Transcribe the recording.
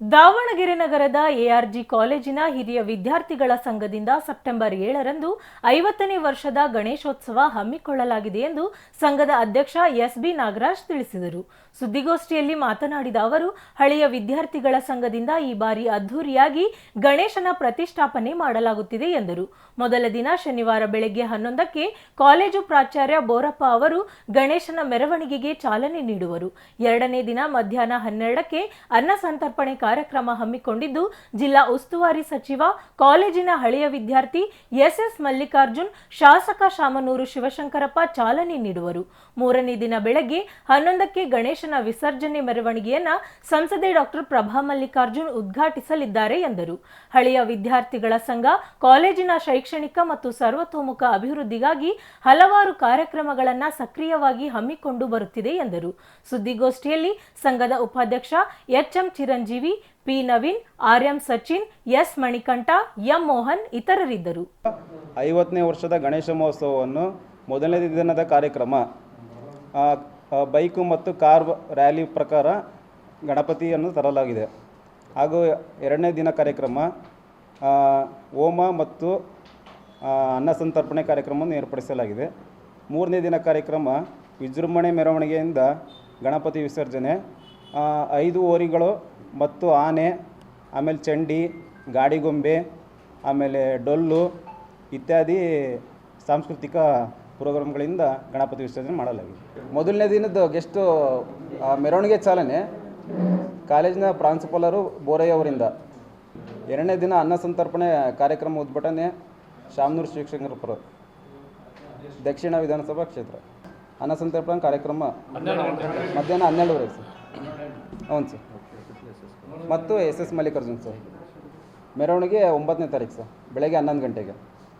ದಾವಣಗೆರೆ ನಗರದ ಎಆರ್ಜಿ ಕಾಲೇಜಿನ ಹಿರಿಯ ವಿದ್ಯಾರ್ಥಿಗಳ ಸಂಘದಿಂದ ಸೆಪ್ಟೆಂಬರ್ ಏಳರಂದು ಐವತ್ತನೇ ವರ್ಷದ ಗಣೇಶೋತ್ಸವ ಹಮ್ಮಿಕೊಳ್ಳಲಾಗಿದೆ ಎಂದು ಸಂಘದ ಅಧ್ಯಕ್ಷ ಎಸ್ಬಿ ನಾಗರಾಜ್ ತಿಳಿಸಿದರು. ಸುದ್ದಿಗೋಷ್ಠಿಯಲ್ಲಿ ಮಾತನಾಡಿದ ಅವರು, ಹಳೆಯ ವಿದ್ಯಾರ್ಥಿಗಳ ಸಂಘದಿಂದ ಈ ಬಾರಿ ಅದ್ಧೂರಿಯಾಗಿ ಗಣೇಶನ ಪ್ರತಿಷ್ಠಾಪನೆ ಮಾಡಲಾಗುತ್ತಿದೆ ಎಂದರು. ಮೊದಲ ದಿನ ಶನಿವಾರ ಬೆಳಗ್ಗೆ ಹನ್ನೊಂದಕ್ಕೆ ಕಾಲೇಜು ಪ್ರಾಚಾರ್ಯ ಬೋರಪ್ಪ ಅವರು ಗಣೇಶನ ಮೆರವಣಿಗೆಗೆ ಚಾಲನೆ ನೀಡುವರು. ಎರಡನೇ ದಿನ ಮಧ್ಯಾಹ್ನ ಹನ್ನೆರಡಕ್ಕೆ ಅನ್ನ ಸಂತರ್ಪಣೆ ಕಾರ್ಯಕ್ರಮ ಹಮ್ಮಿಕೊಂಡಿದ್ದು ಜಿಲ್ಲಾ ಉಸ್ತುವಾರಿ ಸಚಿವ, ಕಾಲೇಜಿನ ಹಳೆಯ ವಿದ್ಯಾರ್ಥಿ ಎಸ್ಎಸ್ ಮಲ್ಲಿಕಾರ್ಜುನ್, ಶಾಸಕ ಶಾಮನೂರು ಶಿವಶಂಕರಪ್ಪ ಚಾಲನೆ ನೀಡುವರು. ಮೂರನೇ ದಿನ ಬೆಳಗ್ಗೆ ಹನ್ನೊಂದಕ್ಕೆ ಗಣೇಶನ ವಿಸರ್ಜನೆ ಮೆರವಣಿಗೆಯನ್ನ ಸಂಸದೆ ಡಾಕ್ಟರ್ ಪ್ರಭಾ ಮಲ್ಲಿಕಾರ್ಜುನ್ ಉದ್ಘಾಟಿಸಲಿದ್ದಾರೆ ಎಂದರು. ಹಳೆಯ ವಿದ್ಯಾರ್ಥಿಗಳ ಸಂಘ ಕಾಲೇಜಿನ ಶೈಕ್ಷಣಿಕ ಮತ್ತು ಸರ್ವತೋಮುಖ ಅಭಿವೃದ್ಧಿಗಾಗಿ ಹಲವಾರು ಕಾರ್ಯಕ್ರಮಗಳನ್ನು ಸಕ್ರಿಯವಾಗಿ ಹಮ್ಮಿಕೊಂಡು ಬರುತ್ತಿದೆ ಎಂದರು. ಸುದ್ದಿಗೋಷ್ಠಿಯಲ್ಲಿ ಸಂಘದ ಉಪಾಧ್ಯಕ್ಷ HM Chiranjeevi P Naveen RM Sachin, S Manikanta, M Mohan ಇತರರಿದ್ದರು. ಐವತ್ತನೇ ವರ್ಷದ ಗಣೇಶ ಮಹೋತ್ಸವವನ್ನು ಮೊದಲನೇ ದಿನದ ಕಾರ್ಯಕ್ರಮ. ಬೈಕು ಮತ್ತು ಕಾರ್ ರ್ಯಾಲಿ ಪ್ರಕಾರ ಗಣಪತಿಯನ್ನು ತರಲಾಗಿದೆ. ಹಾಗೂ ಎರಡನೇ ದಿನ ಕಾರ್ಯಕ್ರಮ ಹೋಮ ಮತ್ತು ಅನ್ನಸಂತರ್ಪಣೆ ಅನ್ನ ಸಂತರ್ಪಣೆ ಕಾರ್ಯಕ್ರಮವನ್ನು ಏರ್ಪಡಿಸಲಾಗಿದೆ. ಮೂರನೇ ದಿನ ಕಾರ್ಯಕ್ರಮ, ವಿಜೃಂಭಣೆ ಮೆರವಣಿಗೆಯಿಂದ ಗಣಪತಿ ವಿಸರ್ಜನೆ ಐದು ಓರಿಗಳು ಮತ್ತು ಆನೆ, ಆಮೇಲೆ ಚಂಡಿ, ಗಾಡಿಗೊಂಬೆ, ಆಮೇಲೆ ಡೊಳ್ಳು ಇತ್ಯಾದಿ ಸಾಂಸ್ಕೃತಿಕ ಪ್ರೋಗ್ರಾಮ್ಗಳಿಂದ ಗಣಪತಿ ವಿಸರ್ಜನೆ ಮಾಡಲಾಗಿದೆ. ಮೊದಲನೇ ದಿನದ ಗೆಸ್ಟು ಮೆರವಣಿಗೆ ಚಾಲನೆ ಕಾಲೇಜಿನ ಪ್ರಾಂಶುಪಾಲರು ಬೋರಯ್ಯ ಅವರಿಂದ. ಎರಡನೇ ದಿನ ಅನ್ನ ಸಂತರ್ಪಣೆ ಕಾರ್ಯಕ್ರಮ ಉದ್ಘಾಟನೆ ಶಾಮನೂರು ಶಿವಶಂಕರಪುರ, ದಕ್ಷಿಣ ವಿಧಾನಸಭಾ ಕ್ಷೇತ್ರ. ಅನ್ನ ಸಂತರ್ಪಣೆ ಕಾರ್ಯಕ್ರಮ ಮಧ್ಯಾಹ್ನ ಹನ್ನೆರಡುವರೆ ಸರ್. ಹ್ಞೂ ಸರ್. ಮತ್ತು ಎಸ್ ಎಸ್ ಮಲ್ಲಿಕಾರ್ಜುನ್ ಸರ್. ಮೆರವಣಿಗೆ ಒಂಬತ್ತನೇ ತಾರೀಕು ಸರ್ ಬೆಳಗ್ಗೆ ಹನ್ನೊಂದು ಗಂಟೆಗೆ.